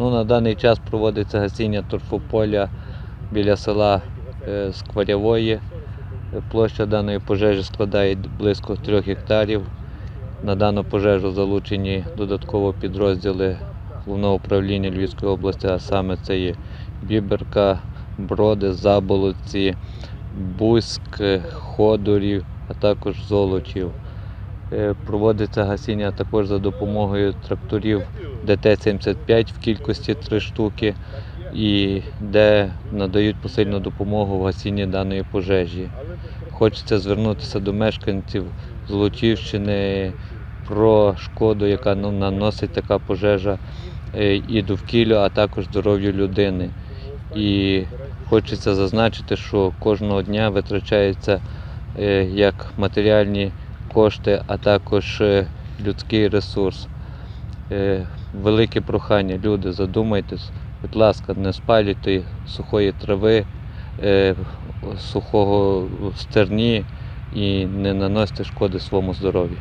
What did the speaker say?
Ну, на даний час проводиться гасіння торфополя біля села е, Скварявої. Площа даної пожежі складає близько 3 гектарів. На дану пожежу залучені додатково підрозділи головного управління Львівської області, а саме це є Біберка, Броди, Заболоці, Бузьк, Ходорів, а також Золочів. Е, Проводиться гасіння також за допомогою тракторів ДТ-75 в кількості 3 штуки, і де надають посильну допомогу в гасінні даної пожежі. Хочеться звернутися до мешканців Золочівщини про шкоду, яка наносить така пожежа е, і довкіллю, а також здоров'ю людини. І хочеться зазначити, що кожного дня витрачається е, як матеріальні кошти, а також е, людський ресурс. Е, Велике прохання, люди, задумайтесь, будь ласка, не спалюйте сухої трави, е, сухого стерні і не наносьте шкоди своєму здоров'ю.